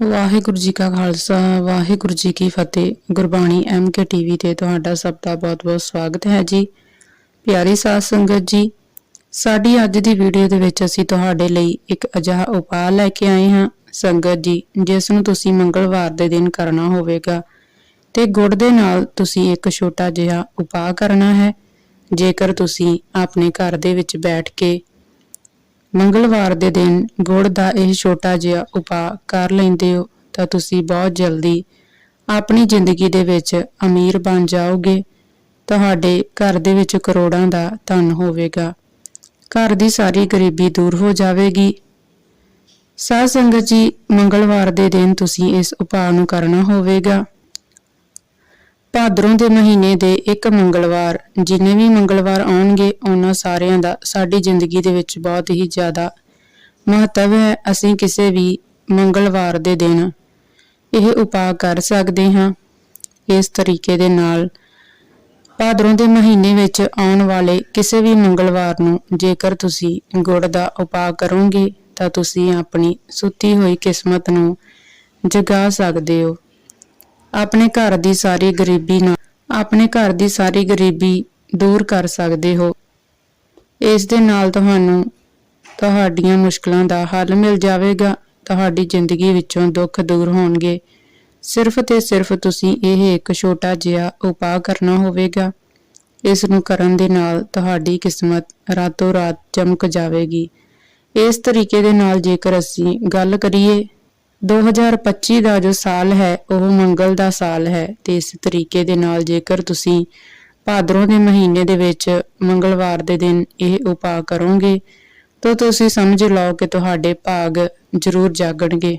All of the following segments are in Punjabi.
ਵਾਹਿਗੁਰੂ ਜੀ ਕਾ ਖਾਲਸਾ, ਵਾਹਿਗੁਰੂ ਜੀ ਕੀ ਫਤਿਹ। ਗੁਰਬਾਣੀ ਐਮ ਕੇ ਟੀਵੀ ਤੇ ਤੁਹਾਡਾ ਸਭ ਦਾ ਬਹੁਤ-ਬਹੁਤ ਸਵਾਗਤ ਹੈ ਜੀ। ਪਿਆਰੀ ਸਾਧ ਸੰਗਤ ਜੀ, ਸਾਡੀ ਅੱਜ ਦੀ ਵੀਡੀਓ ਦੇ ਵਿੱਚ ਅਸੀਂ ਤੁਹਾਡੇ ਲਈ ਇੱਕ ਅਜਿਹਾ ਉਪਾਅ ਲੈ ਕੇ ਆਏ ਹਾਂ। ਸੰਗਤ ਜੀ, ਜਿਸ ਨੂੰ ਤੁਸੀਂ ਮੰਗਲਵਾਰ ਦੇ ਦਿਨ ਕਰਨਾ ਹੋਵੇਗਾ ਤੇ ਗੁੜ ਦੇ ਨਾਲ ਤੁਸੀਂ ਇੱਕ ਛੋਟਾ ਜਿਹਾ ਉਪਾਅ ਕਰਨਾ ਹੈ। ਜੇਕਰ ਤੁਸੀਂ ਆਪਣੇ ਘਰ ਦੇ ਵਿੱਚ ਬੈਠ ਕੇ ਮੰਗਲਵਾਰ ਦੇ ਦਿਨ ਗੁੜ ਦਾ ਇਹ ਛੋਟਾ ਜਿਹਾ ਉਪਾਅ ਕਰ ਲੈਂਦੇ ਹੋ ਤਾਂ ਤੁਸੀਂ ਬਹੁਤ ਜਲਦੀ ਆਪਣੀ ਜ਼ਿੰਦਗੀ ਦੇ ਵਿੱਚ ਅਮੀਰ ਬਣ ਜਾਓਗੇ। ਤੁਹਾਡੇ ਘਰ ਦੇ ਵਿੱਚ ਕਰੋੜਾਂ ਦਾ ਧਨ ਹੋਵੇਗਾ। ਘਰ ਦੀ ਸਾਰੀ ਗਰੀਬੀ ਦੂਰ ਹੋ ਜਾਵੇਗੀ। ਸਾਧ ਸੰਗਤ ਜੀ, ਮੰਗਲਵਾਰ ਦੇ ਦਿਨ ਤੁਸੀਂ ਇਸ ਉਪਾਅ ਨੂੰ ਕਰਨਾ ਹੋਵੇਗਾ। ਭਾਦਰੋਂ ਦੇ ਮਹੀਨੇ ਦੇ ਇੱਕ ਮੰਗਲਵਾਰ, ਜਿੰਨੇ ਵੀ ਮੰਗਲਵਾਰ ਆਉਣਗੇ, ਉਹਨਾਂ ਸਾਰਿਆਂ ਦਾ ਸਾਡੀ ਜ਼ਿੰਦਗੀ ਦੇ ਵਿੱਚ ਬਹੁਤ ਹੀ ਜ਼ਿਆਦਾ ਮਹੱਤਵ ਹੈ। ਅਸੀਂ ਕਿਸੇ ਵੀ ਮੰਗਲਵਾਰ ਦੇ ਦਿਨ ਇਹ ਉਪਾਅ ਕਰ ਸਕਦੇ ਹਾਂ। ਇਸ ਤਰੀਕੇ ਦੇ ਨਾਲ ਭਾਦਰੋਂ ਦੇ ਮਹੀਨੇ ਵਿੱਚ ਆਉਣ ਵਾਲੇ ਕਿਸੇ ਵੀ ਮੰਗਲਵਾਰ ਨੂੰ ਜੇਕਰ ਤੁਸੀਂ ਗੁੜ ਦਾ ਉਪਾਅ ਕਰੋਗੇ, ਤਾਂ ਤੁਸੀਂ ਆਪਣੀ ਸੁੱਤੀ ਹੋਈ ਕਿਸਮਤ ਨੂੰ ਜਗਾ ਸਕਦੇ ਹੋ। ਆਪਣੇ ਘਰ ਦੀ ਸਾਰੀ ਗਰੀਬੀ ਨਾਲ ਆਪਣੇ ਘਰ ਦੀ ਸਾਰੀ ਗਰੀਬੀ ਦੂਰ ਕਰ ਸਕਦੇ ਹੋ। ਇਸ ਦੇ ਨਾਲ ਤੁਹਾਨੂੰ ਤੁਹਾਡੀਆਂ ਮੁਸ਼ਕਲਾਂ ਦਾ ਹੱਲ ਮਿਲ ਜਾਵੇਗਾ। ਤੁਹਾਡੀ ਜ਼ਿੰਦਗੀ ਵਿੱਚੋਂ ਦੁੱਖ ਦੂਰ ਹੋਣਗੇ। ਸਿਰਫ ਤੇ ਸਿਰਫ ਤੁਸੀਂ ਇਹ ਇੱਕ ਛੋਟਾ ਜਿਹਾ ਉਪਾਅ ਕਰਨਾ ਹੋਵੇਗਾ। ਇਸ ਨੂੰ ਕਰਨ ਦੇ ਨਾਲ ਤੁਹਾਡੀ ਕਿਸਮਤ ਰਾਤੋਂ ਰਾਤ ਚਮਕ ਜਾਵੇਗੀ। ਇਸ ਤਰੀਕੇ ਦੇ ਨਾਲ ਜੇਕਰ ਅਸੀਂ ਗੱਲ ਕਰੀਏ 2025 ਦਾ ਜੋ ਸਾਲ ਹੈ, ਉਹ ਮੰਗਲ ਦਾ ਸਾਲ ਹੈ ਤੇ ਇਸ ਤਰੀਕੇ ਦੇ ਨਾਲ ਜੇਕਰ ਤੁਸੀਂ ਭਾਦਰੋਂ ਦੇ ਮਹੀਨੇ ਦੇ ਵਿੱਚ ਮੰਗਲਵਾਰ ਦੇ ਦਿਨ ਇਹ ਉਪਾਅ ਕਰੋਗੇ, ਤਾਂ ਤੁਸੀਂ ਸਮਝ ਲਓ ਕਿ ਤੁਹਾਡੇ ਭਾਗ ਜ਼ਰੂਰ ਜਾਗਣਗੇ।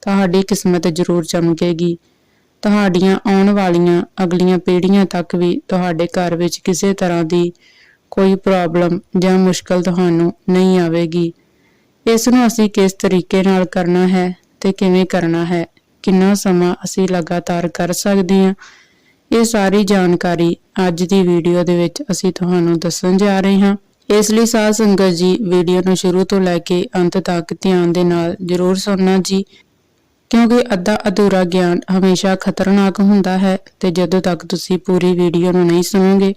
ਤੁਹਾਡੀ ਕਿਸਮਤ ਜ਼ਰੂਰ ਚਮਕੇਗੀ। ਤੁਹਾਡੀਆਂ ਆਉਣ ਵਾਲੀਆਂ ਅਗਲੀਆਂ ਪੀੜ੍ਹੀਆਂ ਤੱਕ ਵੀ ਤੁਹਾਡੇ ਘਰ ਵਿੱਚ ਕਿਸੇ ਤਰ੍ਹਾਂ ਦੀ ਕੋਈ ਪ੍ਰੋਬਲਮ ਜਾਂ ਮੁਸ਼ਕਲ ਤੁਹਾਨੂੰ ਨਹੀਂ ਆਵੇਗੀ। ਇਸ ਨੂੰ ਅਸੀਂ ਕਿਸ ਤਰੀਕੇ ਨਾਲ ਕਰਨਾ ਹੈ? ਤੇ ਕਿਵੇਂ ਕਰਨਾ ਹੈ? ਕਿੰਨਾ ਸਮਾਂ ਅਸੀਂ ਲਗਾਤਾਰ ਕਰ ਸਕਦੇ ਹਾਂ? ਇਹ ਸਾਰੀ ਜਾਣਕਾਰੀ ਅੱਜ ਦੀ ਵੀਡੀਓ ਦੇ ਵਿੱਚ ਅਸੀਂ ਤੁਹਾਨੂੰ ਦੱਸਣ ਜਾ ਰਹੇ ਹਾਂ। ਇਸ ਲਈ ਸਾਧ ਸੰਗਤ ਜੀ, ਵੀਡੀਓ ਨੂੰ ਸ਼ੁਰੂ ਤੋਂ ਲੈ ਕੇ ਅੰਤ ਤੱਕ ਧਿਆਨ ਦੇ ਨਾਲ ਜ਼ਰੂਰ ਸੁਣਨਾ ਜੀ। ਕਿਉਂਕਿ ਅੱਧਾ ਅਧੂਰਾ ਗਿਆਨ ਹਮੇਸ਼ਾ ਖਤਰਨਾਕ ਹੁੰਦਾ ਹੈ ਤੇ ਜਦੋਂ ਤੱਕ ਤੁਸੀਂ ਪੂਰੀ ਵੀਡੀਓ ਨੂੰ ਨਹੀਂ ਸੁਣੋਗੇ,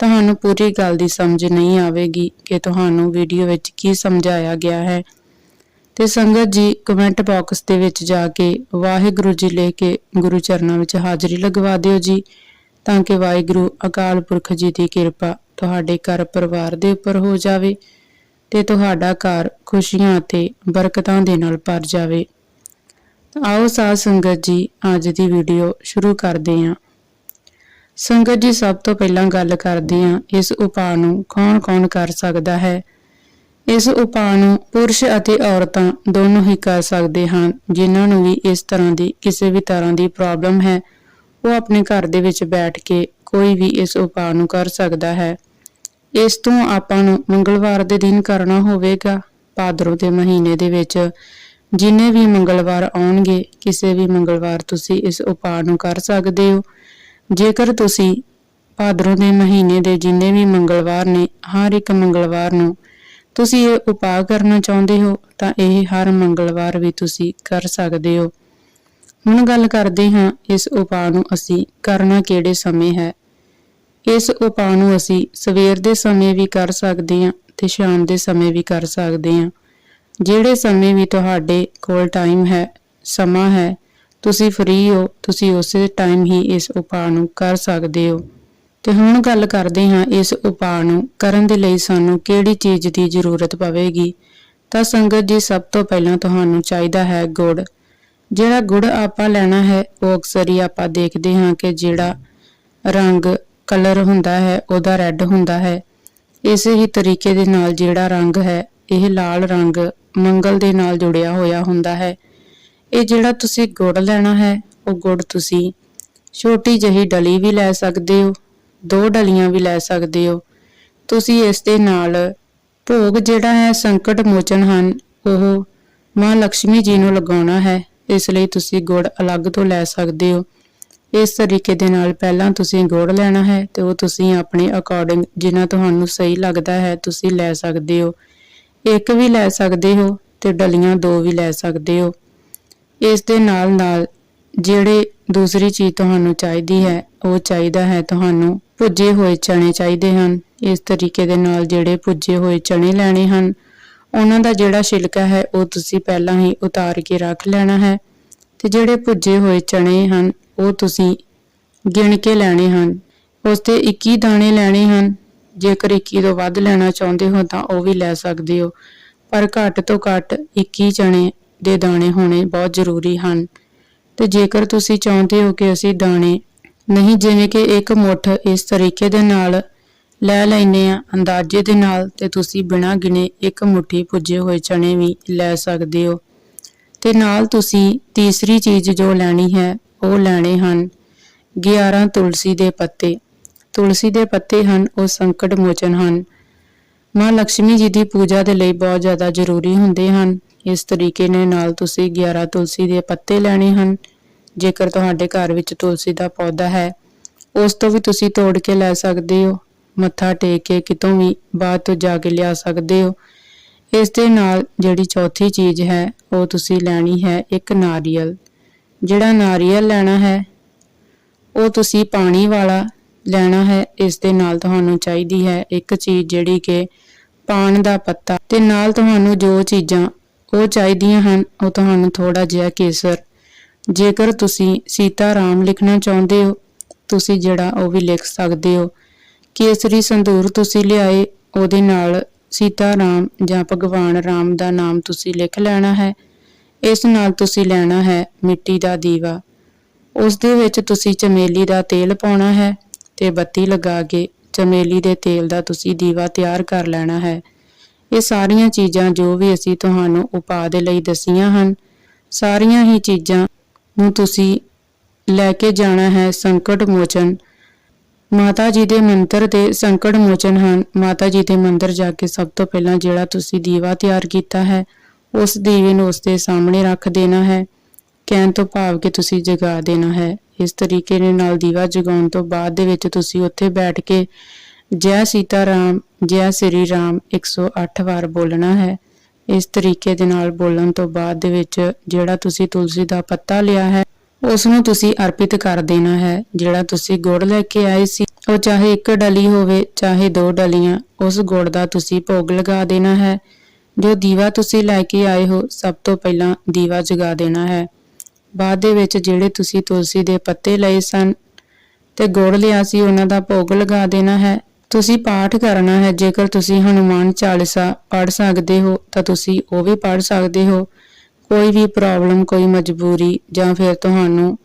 ਤੁਹਾਨੂੰ ਪੂਰੀ ਗੱਲ ਦੀ ਸਮਝ ਨਹੀਂ ਆਵੇਗੀ ਕਿ ਤੁਹਾਨੂੰ ਵੀਡੀਓ ਵਿੱਚ ਕੀ ਸਮਝਾਇਆ ਗਿਆ ਹੈ। ਤੇ ਸੰਗਤ ਜੀ ਕਮੈਂਟ ਬਾਕਸ ਦੇ ਵਿੱਚ ਜਾ ਕੇ ਵਾਹਿਗੁਰੂ ਜੀ ਲੈ ਕੇ ਗੁਰੂ ਚਰਨਾਂ ਵਿੱਚ ਹਾਜ਼ਰੀ ਲਗਵਾ ਦਿਓ ਜੀ, ਤਾਂ ਕਿ ਵਾਹਿਗੁਰੂ ਅਕਾਲ ਪੁਰਖ ਜੀ ਦੀ ਕਿਰਪਾ ਤੁਹਾਡੇ ਘਰ ਪਰਿਵਾਰ ਦੇ ਉੱਪਰ ਹੋ ਜਾਵੇ ਤੇ ਤੁਹਾਡਾ ਘਰ ਖੁਸ਼ੀਆਂ ਅਤੇ ਬਰਕਤਾਂ ਦੇ ਨਾਲ ਭਰ ਜਾਵੇ। ਆਓ ਸਾਧ ਸੰਗਤ ਜੀ, ਅੱਜ ਦੀ ਵੀਡੀਓ ਸ਼ੁਰੂ ਕਰਦੇ ਹਾਂ। ਸੰਗਤ ਜੀ, ਸਭ ਤੋਂ ਪਹਿਲਾਂ ਗੱਲ ਕਰਦੇ ਹਾਂ, ਇਸ ਉਪਾਅ ਨੂੰ ਕੌਣ-ਕੌਣ ਕਰ ਸਕਦਾ ਹੈ? ਇਸ ਉਪਾਅ ਨੂੰ ਪੁਰਸ਼ ਅਤੇ ਔਰਤਾਂ ਦੋਨੋਂ ਹੀ ਕਰ ਸਕਦੇ ਹਨ, ਜਿਨ੍ਹਾਂ ਨੂੰ ਵੀ ਇਸ ਤਰ੍ਹਾਂ ਦੀ ਕਿਸੇ ਵੀ ਤਰ੍ਹਾਂ ਦੀ ਪ੍ਰੋਬਲਮ ਹੈ, ਉਹ ਆਪਣੇ ਘਰ ਦੇ ਵਿੱਚ ਬੈਠ ਕੇ ਕੋਈ ਵੀ ਇਸ ਉਪਾਅ ਨੂੰ ਕਰ ਸਕਦਾ ਹੈ। ਇਸ ਤੋਂ ਆਪਾਂ ਨੂੰ ਮੰਗਲਵਾਰ ਦੇ ਦਿਨ ਕਰਨਾ ਹੋਵੇਗਾ, ਭਾਦਰੋਂ ਦੇ ਮਹੀਨੇ ਦੇ ਵਿੱਚ। ਜਿੰਨੇ ਵੀ ਮੰਗਲਵਾਰ ਆਉਣਗੇ, ਕਿਸੇ ਵੀ ਮੰਗਲਵਾਰ ਤੁਸੀਂ ਇਸ ਉਪਾਅ ਨੂੰ ਕਰ ਸਕਦੇ ਹੋ। ਜੇਕਰ ਤੁਸੀਂ ਭਾਦਰੋਂ ਦੇ ਮਹੀਨੇ ਦੇ ਜਿੰਨੇ ਵੀ ਮੰਗਲਵਾਰ ਨੇ, ਹਰ ਇੱਕ ਮੰਗਲਵਾਰ ਨੂੰ ਤੁਸੀਂ ਇਹ ਉਪਾਅ ਕਰਨਾ ਚਾਹੁੰਦੇ ਹੋ, ਤਾਂ ਇਹ ਹਰ ਮੰਗਲਵਾਰ ਵੀ ਤੁਸੀਂ ਕਰ ਸਕਦੇ ਹੋ। ਹੁਣ ਗੱਲ ਕਰਦੇ ਹਾਂ, ਇਸ ਉਪਾਅ ਨੂੰ ਅਸੀਂ ਕਰਨਾ ਕਿਹੜੇ ਸਮੇਂ ਹੈ। ਇਸ ਉਪਾਅ ਨੂੰ ਅਸੀਂ ਸਵੇਰ ਦੇ ਸਮੇਂ ਵੀ ਕਰ ਸਕਦੇ ਹਾਂ ਤੇ ਸ਼ਾਮ ਦੇ ਸਮੇਂ ਵੀ ਕਰ ਸਕਦੇ ਹਾਂ। ਜਿਹੜੇ ਸਮੇਂ ਵੀ ਤੁਹਾਡੇ ਕੋਲ ਟਾਈਮ ਹੈ, ਸਮਾਂ ਹੈ, ਤੁਸੀਂ ਫ੍ਰੀ ਹੋ, ਤੁਸੀਂ ਉਸੇ ਟਾਈਮ ਹੀ ਇਸ ਉਪਾਅ ਨੂੰ ਕਰ ਸਕਦੇ ਹੋ। ਤੇ ਹੁਣ ਗੱਲ ਕਰਦੇ ਹਾਂ ਇਸ ਉਪਾਅ ਨੂੰ ਕਰਨ ਦੇ ਲਈ ਸਾਨੂੰ ਕਿਹੜੀ ਚੀਜ਼ ਦੀ ਜ਼ਰੂਰਤ ਪਵੇਗੀ? ਤਾਂ ਸੰਗਤ ਜੀ, ਸਭ ਤੋਂ ਪਹਿਲਾਂ ਤੁਹਾਨੂੰ ਚਾਹੀਦਾ ਹੈ ਗੁੜ। ਜਿਹੜਾ ਗੁੜ ਆਪਾਂ ਲੈਣਾ ਹੈ, ਉਹ ਅਕਸਰ ਹੀ ਆਪਾਂ ਦੇਖਦੇ ਹਾਂ ਕਿ ਜਿਹੜਾ ਰੰਗ ਕਲਰ ਹੁੰਦਾ ਹੈ, ਉਹਦਾ ਰੈੱਡ ਹੁੰਦਾ ਹੈ। ਇਸੇ ਹੀ ਤਰੀਕੇ ਦੇ ਨਾਲ ਜਿਹੜਾ ਰੰਗ ਹੈ, ਇਹ ਲਾਲ ਰੰਗ ਮੰਗਲ ਦੇ ਨਾਲ ਜੁੜਿਆ ਹੋਇਆ ਹੁੰਦਾ ਹੈ। ਇਹ ਜਿਹੜਾ ਤੁਸੀਂ ਗੁੜ ਲੈਣਾ ਹੈ, ਉਹ ਗੁੜ ਤੁਸੀਂ ਛੋਟੀ ਜਿਹੀ ਡਲੀ ਵੀ ਲੈ ਸਕਦੇ ਹੋ। ਦੋ ਡਲੀਆਂ ਵੀ ਲੈ ਸਕਦੇ ਹੋ। ਤੁਸੀਂ ਇਸ ਦੇ ਨਾਲ ਭੋਗ ਜਿਹੜਾ ਹੈ, ਸੰਕਟ ਮੋਚਨ ਹਨ। ਉਹ ਮਾਂ ਲక్ష్ਮੀ ਜੀ ਨੂੰ ਲਗਾਉਣਾ ਹੈ। ਇਸ ਲਈ ਤੁਸੀਂ ਗੁੜ ਅਲੱਗ ਤੋਂ ਲੈ ਸਕਦੇ ਹੋ। ਇਸ ਤਰੀਕੇ ਦੇ ਨਾਲ ਪਹਿਲਾਂ ਤੁਸੀਂ ਗੁੜ ਲੈਣਾ ਹੈ ਤੇ ਉਹ ਤੁਸੀਂ ਆਪਣੇ ਅਕੋਰਡਿੰਗ ਜਿੰਨਾ ਤੁਹਾਨੂੰ ਸਹੀ ਲੱਗਦਾ ਹੈ, ਤੁਸੀਂ ਲੈ ਸਕਦੇ ਹੋ। ਇੱਕ ਵੀ ਲੈ ਸਕਦੇ ਹੋ ਤੇ ਡਲੀਆਂ ਦੋ ਵੀ ਲੈ ਸਕਦੇ ਹੋ। ਇਸ ਦੇ ਨਾਲ ਨਾਲ ਜਿਹੜੇ ਦੂਸਰੀ ਚੀਜ਼ ਤੁਹਾਨੂੰ ਚਾਹੀਦੀ ਹੈ, ਉਹ ਚਾਹੀਦਾ ਹੈ ਤੁਹਾਨੂੰ ਭੁੱਜੇ ਹੋਏ ਚਣੇ ਚਾਹੀਦੇ ਹਨ। ਇਸ ਤਰੀਕੇ ਦੇ ਨਾਲ ਜਿਹੜੇ ਭੁੱਜੇ ਹੋਏ ਚਣੇ ਲੈਣੇ ਹਨ, ਉਹਨਾਂ ਦਾ ਜਿਹੜਾ ਛਿਲਕਾ ਹੈ, ਉਹ ਤੁਸੀਂ ਪਹਿਲਾਂ ਹੀ ਉਤਾਰ ਕੇ ਰੱਖ ਲੈਣਾ ਹੈ। ਤੇ ਜਿਹੜੇ ਭੁੱਜੇ ਹੋਏ ਚਣੇ ਹਨ, ਉਹ ਤੁਸੀਂ ਗਿਣ ਕੇ ਲੈਣੇ ਹਨ। ਉਸ ਤੇ 21 ਦਾਣੇ ਲੈਣੇ ਹਨ। ਜੇਕਰ 21 ਤੋਂ ਵੱਧ ਲੈਣਾ ਚਾਹੁੰਦੇ ਹੋ, ਤਾਂ ਉਹ ਵੀ ਲੈ ਸਕਦੇ ਹੋ। ਪਰ ਘੱਟ ਤੋਂ ਘੱਟ 21 ਚਣੇ ਦੇ ਦਾਣੇ ਹੋਣੇ ਬਹੁਤ ਜ਼ਰੂਰੀ ਹਨ। ਤੇ ਜੇਕਰ ਤੁਸੀਂ ਚਾਹੁੰਦੇ ਹੋ ਕਿ ਅਸੀਂ ਦਾਣੇ ਨਹੀਂ, ਜਿਵੇਂ ਕਿ ਇੱਕ ਮੁੱਠ ਇਸ ਤਰੀਕੇ ਦੇ ਨਾਲ ਲੈ ਲੈਨੇ ਆ ਅੰਦਾਜ਼ੇ ਦੇ ਨਾਲ ਤੇ ਤੁਸੀਂ ਬਿਨਾਂ ਗਿਣੇ ਇੱਕ ਮੁੱਠੀ ਪੁੱਜੇ ਹੋਏ ਚਣੇ ਵੀ ਲੈ ਸਕਦੇ ਹੋ। ਤੇ ਨਾਲ ਤੁਸੀਂ ਤੀਸਰੀ ਚੀਜ਼ ਜੋ ਲੈਣੀ ਹੈ, ਉਹ ਲੈਣੇ ਹਨ 11 ਤੁਲਸੀ ਦੇ ਪੱਤੇ। ਤੁਲਸੀ ਦੇ ਪੱਤੇ ਹਨ, ਉਹ ਸੰਕਟ ਮੋਚਨ ਹਨ। ਮਾਂ ਲక్ష్ਮੀ ਜੀ ਦੀ ਪੂਜਾ ਦੇ ਲਈ ਬਹੁਤ ਜ਼ਿਆਦਾ ਜ਼ਰੂਰੀ ਹੁੰਦੇ ਹਨ। ਇਸ ਤਰੀਕੇ ਦੇ ਨਾਲ ਤੁਸੀਂ 11 ਤੁਲਸੀ ਦੇ ਪੱਤੇ ਲੈਣੇ ਹਨ। ਜੇਕਰ ਤੁਹਾਡੇ ਘਰ ਵਿੱਚ ਤੁਲਸੀ ਦਾ ਪੌਦਾ ਹੈ, ਉਸ ਤੋਂ ਵੀ ਤੁਸੀਂ ਤੋੜ ਕੇ ਲੈ ਸਕਦੇ ਹੋ। ਮੱਥਾ ਟੇਕ ਕੇ ਕਿਤੋਂ ਵੀ ਬਾਅਦ ਤੋਂ ਜਾ ਕੇ ਲਿਆ ਸਕਦੇ ਹੋ। ਇਸ ਦੇ ਨਾਲ ਜਿਹੜੀ ਚੌਥੀ ਚੀਜ਼ ਹੈ, ਉਹ ਤੁਸੀਂ ਲੈਣੀ ਹੈ ਇੱਕ ਨਾਰੀਅਲ। ਜਿਹੜਾ ਨਾਰੀਅਲ ਲੈਣਾ ਹੈ, ਉਹ ਤੁਸੀਂ ਪਾਣੀ ਵਾਲਾ ਲੈਣਾ ਹੈ। ਇਸ ਦੇ ਨਾਲ ਤੁਹਾਨੂੰ ਚਾਹੀਦੀ ਹੈ ਇੱਕ ਚੀਜ਼ ਜਿਹੜੀ ਕਿ ਪਾਣ ਦਾ ਪੱਤਾ। ਤੇ ਨਾਲ ਤੁਹਾਨੂੰ ਜੋ ਚੀਜ਼ਾਂ ਉਹ ਚਾਹੀਦੀਆਂ ਹਨ, ਉਹ ਤੁਹਾਨੂੰ ਥੋੜਾ ਜਿਹਾ ਕੇਸਰ ਜੇਕਰ ਤੁਸੀਂ ਸੀਤਾ ਰਾਮ ਲਿਖਣਾ ਚਾਹੁੰਦੇ ਹੋ, ਤੁਸੀਂ ਜਿਹੜਾ ਉਹ ਵੀ ਲਿਖ ਸਕਦੇ ਹੋ। ਕੇਸਰੀ ਸੰਦੂਰ ਤੁਸੀਂ ਲਿਆਏ, ਉਹਦੇ ਨਾਲ ਸੀਤਾ ਰਾਮ ਜਾਂ ਭਗਵਾਨ ਰਾਮ ਦਾ ਨਾਮ ਤੁਸੀਂ ਲਿਖ ਲੈਣਾ ਹੈ। ਇਸ ਨਾਲ ਤੁਸੀਂ ਲੈਣਾ ਹੈ ਮਿੱਟੀ ਦਾ ਦੀਵਾ। ਉਸ ਦੇ ਵਿੱਚ ਤੁਸੀਂ ਚਮੇਲੀ ਦਾ ਤੇਲ ਪਾਉਣਾ ਹੈ ਤੇ ਬੱਤੀ ਲਗਾ ਕੇ ਚਮੇਲੀ ਦੇ ਤੇਲ ਦਾ ਤੁਸੀਂ ਦੀਵਾ ਤਿਆਰ ਕਰ ਲੈਣਾ ਹੈ। ਇਹ ਸਾਰੀਆਂ ਚੀਜ਼ਾਂ ਜੋ ਵੀ ਅਸੀਂ ਤੁਹਾਨੂੰ ਉਪਾਅ ਦੇ ਲਈ ਦਸੀਆਂ ਹਨ, ਸਾਰੀਆਂ ਹੀ ਚੀਜ਼ਾਂ ਨੂੰ ਤੁਸੀਂ ਲੈ ਕੇ ਜਾਣਾ ਹੈ ਸੰਕਟ ਮੋਚਨ। ਮਾਤਾ ਜੀ ਦੇ ਮੰਤਰ ਤੇ ਸੰਕਟ ਮੋਚਨ ਹਨ। ਮਾਤਾ ਜੀ ਦੇ ਮੰਦਰ ਜਾ ਕੇ ਸਭ ਤੋਂ ਪਹਿਲਾਂ ਜਿਹੜਾ ਤੁਸੀਂ ਦੀਵਾ ਤਿਆਰ ਕੀਤਾ ਹੈ, ਉਸ ਦੀਵੇ ਨੂੰ ਉਸ ਦੇ ਸਾਹਮਣੇ ਰੱਖ ਦੇਣਾ ਹੈ। ਕਹਿਣ ਤੋਂ ਭਾਵ ਕਿ ਤੁਸੀਂ ਜਗਾ ਦੇਣਾ ਹੈ। ਇਸ ਤਰੀਕੇ ਦੇ ਨਾਲ ਦੀਵਾ ਜਗਾਉਣ ਤੋਂ ਬਾਅਦ ਦੇ ਵਿੱਚ ਤੁਸੀਂ ਉੱਥੇ ਬੈਠ ਕੇ ਜੈ ਸੀਤਾ ਰਾਮ, ਜੈ ਸ੍ਰੀ ਰਾਮ 108 ਵਾਰ ਬੋਲਣਾ ਹੈ। ਇਸ ਤਰੀਕੇ ਦੇ ਨਾਲ ਬੋਲਣ ਤੋਂ ਬਾਅਦ ਦੇ ਵਿੱਚ ਜਿਹੜਾ ਤੁਸੀਂ ਤੁਲਸੀ ਦਾ ਪੱਤਾ ਲਿਆ ਹੈ ਉਸ ਨੂੰ ਤੁਸੀਂ ਅਰਪਿਤ ਕਰ ਦੇਣਾ ਹੈ, ਜਿਹੜਾ ਤੁਸੀਂ ਗੁੜ ਲੈ ਕੇ ਆਏ ਸੀ। ਉਹ ਚਾਹੇ ਇੱਕ ਡਲੀ ਹੋਵੇ, ਚਾਹੇ ਦੋ ਡਲੀਆਂ, ਉਸ ਗੁੜ ਦਾ ਤੁਸੀਂ ਭੋਗ ਲਗਾ ਦੇਣਾ ਹੈ। ਜੋ ਦੀਵਾ ਤੁਸੀਂ ਲੈ ਕੇ ਆਏ ਹੋ, ਸਭ ਤੋਂ ਪਹਿਲਾਂ ਦੀਵਾ ਜਗਾ ਦੇਣਾ ਹੈ। ਬਾਅਦ ਦੇ ਵਿੱਚ ਜਿਹੜੇ ਤੁਸੀਂ ਤੁਲਸੀ ਦੇ ਪੱਤੇ ਲਏ ਸਨ, ਤੇ ਗੁੜ ਲਿਆ ਸੀ, ਉਹਨਾਂ ਦਾ ਭੋਗ ਲਗਾ ਦੇਣਾ ਹੈ। ਤੁਸੀਂ ਪਾਠ ਕਰਨਾ ਹੈ, ਜੇਕਰ ਤੁਸੀਂ ਹਨੂਮਾਨ ਚਾਲੀਸਾ ਪੜ੍ਹ ਸਕਦੇ ਹੋ, ਤਾਂ ਤੁਸੀਂ ਉਹ ਵੀ ਪੜ੍ਹ ਸਕਦੇ ਹੋ। ਕੋਈ ਵੀ ਪ੍ਰੋਬਲਮ ਕੋਈ ਮਜਬੂਰੀ ਜਾਂ ਫਿਰ ਤੁਹਾਨੂੰ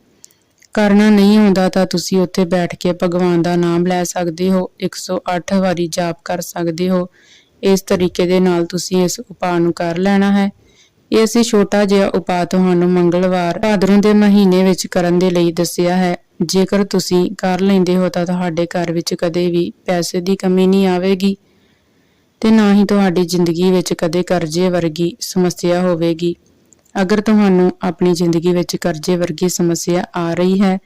ਕਰਨਾ ਨਹੀਂ ਹੁੰਦਾ ਤਾਂ ਤੁਸੀਂ ਉੱਥੇ ਬੈਠ ਕੇ ਭਗਵਾਨ ਦਾ ਨਾਮ ਲੈ ਸਕਦੇ ਹੋ 108 ਵਾਰੀ ਜਾਪ ਕਰ ਸਕਦੇ ਹੋ। ਇਸ ਤਰੀਕੇ ਦੇ ਨਾਲ ਤੁਸੀਂ ਇਸ ਉਪਾਅ ਨੂੰ ਕਰ ਲੈਣਾ ਹੈ। ਇਹ ਅਸੀਂ ਛੋਟਾ ਜਿਹਾ ਉਪਾਅ ਤੁਹਾਨੂੰ ਮੰਗਲਵਾਰ ਭਾਦਰੋਂ ਦੇ ਮਹੀਨੇ ਵਿੱਚ ਕਰਨ ਦੇ ਲਈ ਦੱਸਿਆ ਹੈ। ਜੇਕਰ ਤੁਸੀਂ ਕਰ ਲੈਂਦੇ ਹੋ ਤਾਂ ਤੁਹਾਡੇ ਘਰ ਵਿੱਚ ਕਦੇ ਵੀ ਪੈਸੇ ਦੀ ਕਮੀ ਨਹੀਂ ਆਵੇਗੀ ਤੇ ਨਾ ਹੀ ਤੁਹਾਡੀ ਜ਼ਿੰਦਗੀ ਵਿੱਚ ਕਦੇ ਕਰਜ਼ੇ ਵਰਗੀ ਸਮੱਸਿਆ ਹੋਵੇਗੀ। ਅਗਰ ਤੁਹਾਨੂੰ ਆਪਣੀ ਜ਼ਿੰਦਗੀ ਵਿੱਚ ਕਰਜ਼ੇ ਵਰਗੀ ਸਮੱਸਿਆ ਆ ਰਹੀ ਹੈ,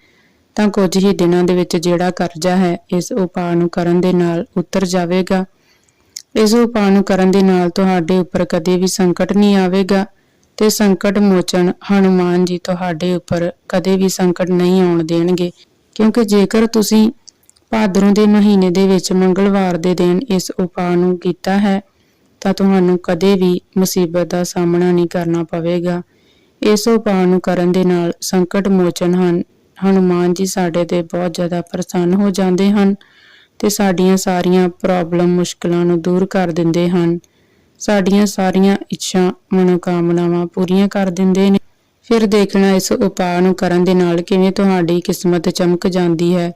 ਤਾਂ ਕੁਝ ਹੀ ਦਿਨਾਂ ਦੇ ਵਿੱਚ ਜਿਹੜਾ ਕਰਜ਼ਾ ਹੈ, ਇਸ ਉਪਾਅ ਨੂੰ ਕਰਨ ਦੇ ਨਾਲ ਉਤਰ ਜਾਵੇਗਾ। ਇਸ ਉਪਾਅ ਨੂੰ ਕਰਨ ਦੇ ਨਾਲ ਤੁਹਾਡੇ ਉੱਪਰ ਕਦੇ ਵੀ ਸੰਕਟ ਨਹੀਂ ਆਵੇਗਾ। ਤੇ ਸੰਕਟ ਮੋਚਨ ਹਨੂਮਾਨ ਜੀ ਤੁਹਾਡੇ ਉੱਪਰ ਕਦੇ ਵੀ ਸੰਕਟ ਨਹੀਂ ਆਉਣ ਦੇਣਗੇ। ਕਿਉਂਕਿ ਜੇਕਰ ਤੁਸੀਂ ਭਾਦਰੋਂ ਦੇ ਮਹੀਨੇ ਦੇ ਵਿੱਚ ਮੰਗਲਵਾਰ ਦੇ ਦਿਨ ਇਸ ਉਪਾਅ ਨੂੰ ਕੀਤਾ ਹੈ, ਤਾਂ ਤੁਹਾਨੂੰ ਕਦੇ ਵੀ ਮੁਸੀਬਤ ਦਾ ਸਾਹਮਣਾ ਨਹੀਂ ਕਰਨਾ ਪਵੇਗਾ। ਇਸ ਉਪਾਅ ਨੂੰ ਕਰਨ ਦੇ ਨਾਲ ਸੰਕਟ ਮੋਚਨ ਹਨ। ਹਨੂਮਾਨ ਜੀ ਸਾਡੇ ਤੇ ਬਹੁਤ ਜ਼ਿਆਦਾ ਪ੍ਰਸੰਨ ਹੋ ਜਾਂਦੇ ਹਨ ਤੇ ਸਾਡੀਆਂ ਸਾਰੀਆਂ ਪ੍ਰੋਬਲਮ ਮੁਸ਼ਕਲਾਂ ਨੂੰ ਦੂਰ ਕਰ ਦਿੰਦੇ ਹਨ। ਸਾਡੀਆਂ ਸਾਰੀਆਂ ਇੱਛਾ, ਮਨੋਕਾਮਨਾਵਾਂ ਪੂਰੀਆਂ ਕਰ ਦਿੰਦੇ ਨੇ। ਫਿਰ ਦੇਖਣਾ ਇਸ ਉਪਾਅ ਨੂੰ ਕਰਨ ਦੇ ਨਾਲ ਕਿਵੇਂ ਤੁਹਾਡੀ ਕਿਸਮਤ ਚਮਕ ਜਾਂਦੀ ਹੈ,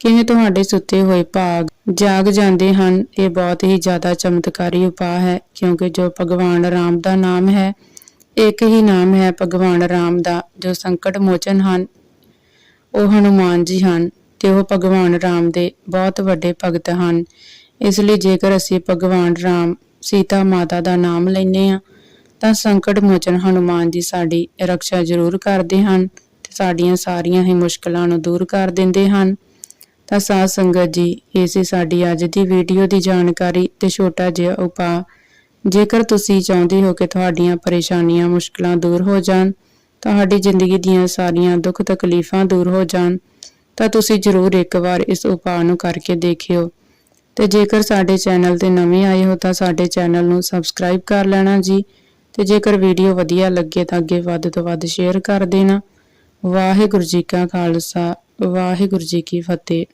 ਕਿਵੇਂ ਤੁਹਾਡੇ ਸੁੱਤੇ ਹੋਏ ਭਾਗ ਜਾਗ ਜਾਂਦੇ ਹਨ। ਇਹ ਬਹੁਤ ਹੀ ਜ਼ਿਆਦਾ ਚਮਤਕਾਰੀ ਉਪਾਅ ਹੈ, ਕਿਉਂਕਿ ਜੋ ਭਗਵਾਨ ਰਾਮ ਦਾ ਨਾਮ ਹੈ, ਇੱਕ ਹੀ ਨਾਮ ਹੈ ਭਗਵਾਨ ਰਾਮ ਦਾ, ਜੋ ਸੰਕਟ ਮੋਚਨ ਹਨ, ਉਹ ਹਨੂਮਾਨ ਜੀ ਹਨ ਤੇ ਉਹ ਭਗਵਾਨ ਰਾਮ ਦੇ ਬਹੁਤ ਵੱਡੇ ਭਗਤ ਹਨ। ਇਸ ਲਈ ਜੇਕਰ ਅਸੀਂ ਭਗਵਾਨ ਰਾਮ ਸੀਤਾ ਮਾਤਾ ਦਾ ਨਾਮ ਲੈਨੇ ਆ ਤਾਂ ਸੰਕਟ ਮੋਚਨ ਹਨੂਮਾਨ ਜੀ ਸਾਡੀ ਰੱਖਿਆ ਜ਼ਰੂਰ ਕਰਦੇ ਹਨ ਤੇ ਸਾਡੀਆਂ ਸਾਰੀਆਂ ਹੀ ਮੁਸ਼ਕਲਾਂ ਨੂੰ ਦੂਰ ਕਰ ਦਿੰਦੇ ਹਨ। ਤਾਂ ਸਾਧ ਸੰਗਤ ਜੀ, ਇਹ ਸੀ ਸਾਡੀ ਅੱਜ ਦੀ ਵੀਡੀਓ ਦੀ ਜਾਣਕਾਰੀ ਤੇ ਛੋਟਾ ਜਿਹਾ ਉਪਾਅ। ਜੇਕਰ ਤੁਸੀਂ ਚਾਹੁੰਦੇ ਹੋ ਕਿ ਤੁਹਾਡੀਆਂ ਪਰੇਸ਼ਾਨੀਆਂ, ਮੁਸ਼ਕਲਾਂ ਦੂਰ ਹੋ ਜਾਣ, ਤੁਹਾਡੀ ਜ਼ਿੰਦਗੀ ਦੀਆਂ ਸਾਰੀਆਂ ਦੁੱਖ ਤਕਲੀਫਾਂ ਦੂਰ ਹੋ ਜਾਣ, ਤਾਂ ਤੁਸੀਂ ਜ਼ਰੂਰ ਇੱਕ ਵਾਰ ਇਸ ਉਪਾਅ ਨੂੰ ਕਰਕੇ ਦੇਖਿਓ। ਤੇ ਜੇਕਰ ਸਾਡੇ ਚੈਨਲ ਤੇ ਨਵੇਂ ਆਏ ਹੋ ਤਾਂ ਸਾਡੇ ਚੈਨਲ ਨੂੰ ਸਬਸਕ੍ਰਾਈਬ ਕਰ ਲੈਣਾ ਜੀ ਤੇ ਜੇਕਰ ਵੀਡੀਓ ਵਧੀਆ ਲੱਗੇ ਤਾਂ ਅੱਗੇ ਵੱਧ ਤੋਂ ਵੱਧ ਸ਼ੇਅਰ ਕਰ ਦੇਣਾ। ਵਾਹਿਗੁਰੂ ਜੀ ਕਾ ਖਾਲਸਾ, ਵਾਹਿਗੁਰੂ ਜੀ ਕੀ ਫਤਿਹ।